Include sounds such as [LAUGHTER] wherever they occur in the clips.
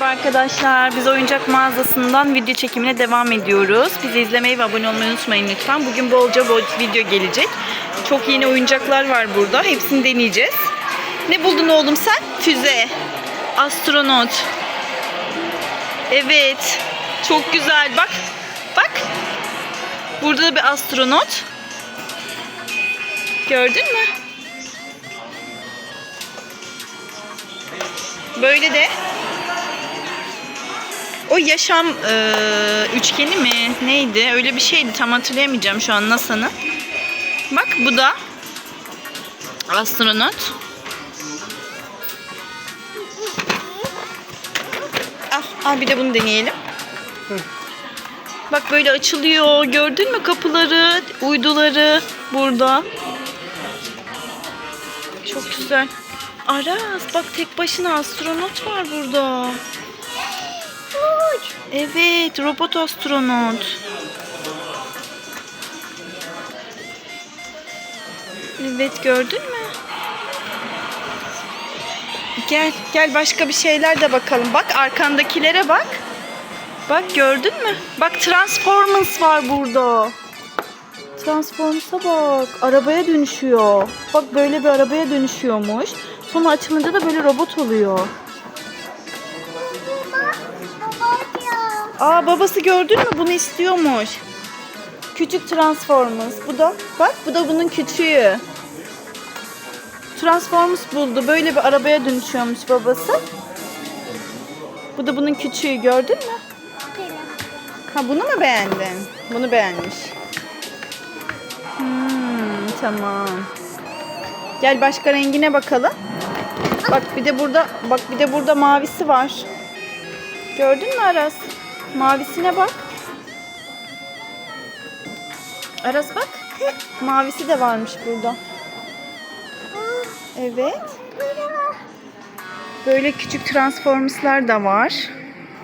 Arkadaşlar biz oyuncak mağazasından video çekimine devam ediyoruz. Bizi izlemeyi ve abone olmayı unutmayın lütfen. Bugün bolca bol video gelecek. Çok yeni oyuncaklar var burada. Hepsini deneyeceğiz. Ne buldun oğlum sen? Füze. Astronot. Evet. Çok güzel. Bak. Bak. Burada da bir astronot. Gördün mü? Böyle de o yaşam e, üçgeni mi neydi? Öyle bir şeydi. Tam hatırlayamayacağım şu an NASA'nın. Bak bu da astronot. Al, al bir de bunu deneyelim. Bak böyle açılıyor. Gördün mü kapıları, uyduları burada. Çok güzel. Aras bak tek başına astronot var burada. Evet, robot astronot. Evet, gördün mü? Gel, gel başka bir şeyler de bakalım. Bak arkandakilere bak. Bak gördün mü? Bak Transformers var burada. Transformers'a bak. Arabaya dönüşüyor. Bak böyle bir arabaya dönüşüyormuş. Sonra açılınca da böyle robot oluyor. Aa babası gördün mü? Bunu istiyormuş. Küçük Transformers. Bu da bak bu da bunun küçüğü. Transformers buldu. Böyle bir arabaya dönüşüyormuş babası. Bu da bunun küçüğü gördün mü? Ha bunu mu beğendin? Bunu beğenmiş. Hmm, tamam. Gel başka rengine bakalım. Bak bir de burada bak bir de burada mavisi var. Gördün mü Aras? Mavisine bak. Aras bak. Mavisi de varmış burada. Evet. Böyle küçük transformerslar da var.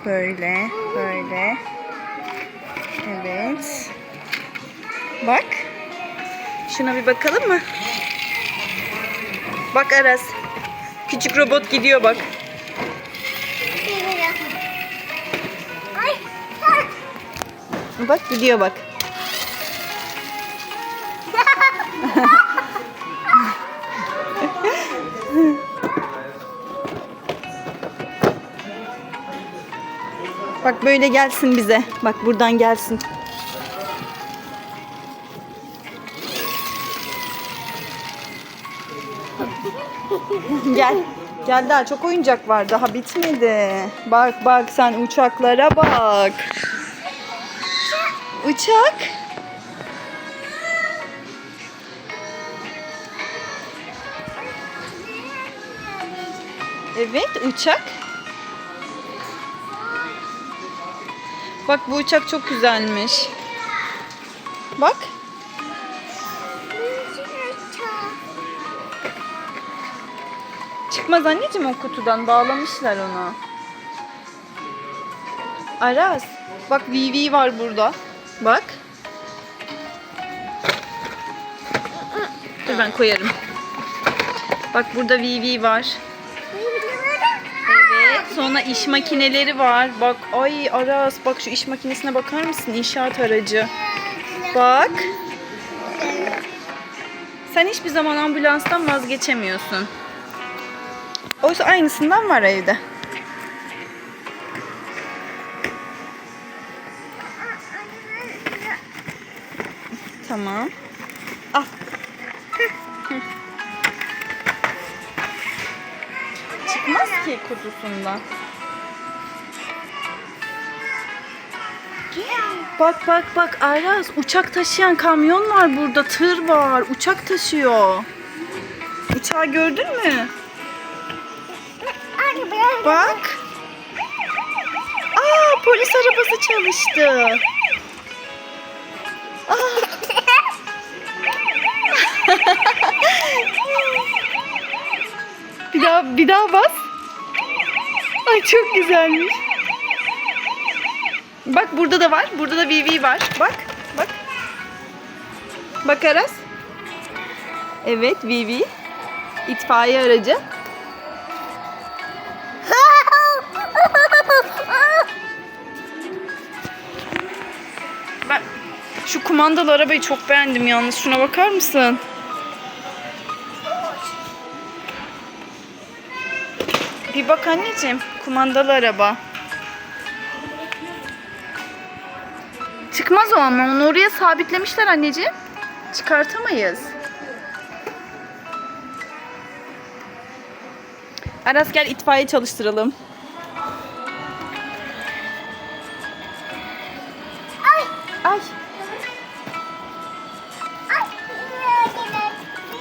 Böyle, böyle. Evet. Bak. Şuna bir bakalım mı? Bak Aras. Küçük robot gidiyor bak. Bak gidiyor bak. Bak böyle gelsin bize. Bak buradan gelsin. Gel. Gel daha çok oyuncak var. Daha bitmedi. Bak bak sen uçaklara bak. Uçak. Evet uçak. Bak bu uçak çok güzelmiş. Bak. Çıkmaz anneciğim o kutudan. Bağlamışlar onu. Aras. Bak Vivi var burada. Bak. Dur ben koyarım. Bak burada Vivi var. Evet. Sonra iş makineleri var. Bak ay Aras bak şu iş makinesine bakar mısın? İnşaat aracı. Bak. Sen hiçbir zaman ambulanstan vazgeçemiyorsun. Oysa aynısından var evde. Tamam. Al. [LAUGHS] Çıkmaz ki kutusundan. Bak bak bak Aras uçak taşıyan kamyon var burada tır var uçak taşıyor. Uçağı gördün mü? Bak. Aa polis arabası çalıştı. Aa. daha bir daha bas. Ay çok güzelmiş. Bak burada da var. Burada da Vivi var. Bak. Bak. Bak Aras. Evet Vivi. İtfaiye aracı. Ben şu kumandalı arabayı çok beğendim yalnız. Şuna bakar mısın? Bir bak anneciğim. Kumandalı araba. Çıkmaz o ama. Onu oraya sabitlemişler anneciğim. Çıkartamayız. Aras gel itfaiye çalıştıralım. Ay. Ay. Ay.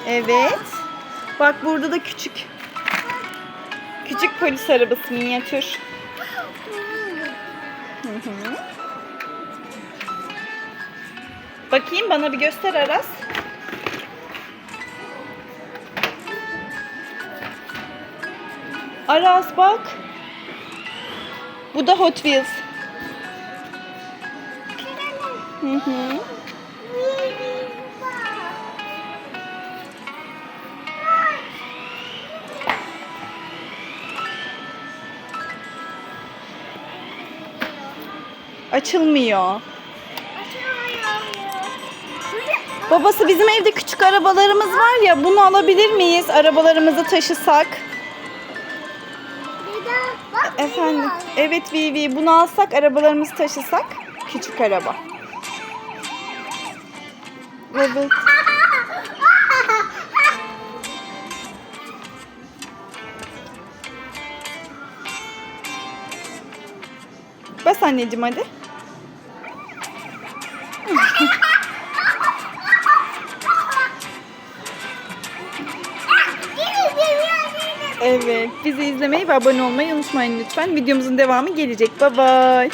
Evet. Bak burada da küçük. Küçük polis arabası minyatür. Bakayım bana bir göster Aras. Aras bak. Bu da Hot Wheels. Hı hı. Açılmıyor. Babası bizim evde küçük arabalarımız var ya bunu alabilir miyiz? Arabalarımızı taşısak. Efendim. Evet Vivi bunu alsak arabalarımızı taşısak. Küçük araba. Evet. Bas anneciğim hadi. Evet. Bizi izlemeyi ve abone olmayı unutmayın lütfen. Videomuzun devamı gelecek. Bye bye.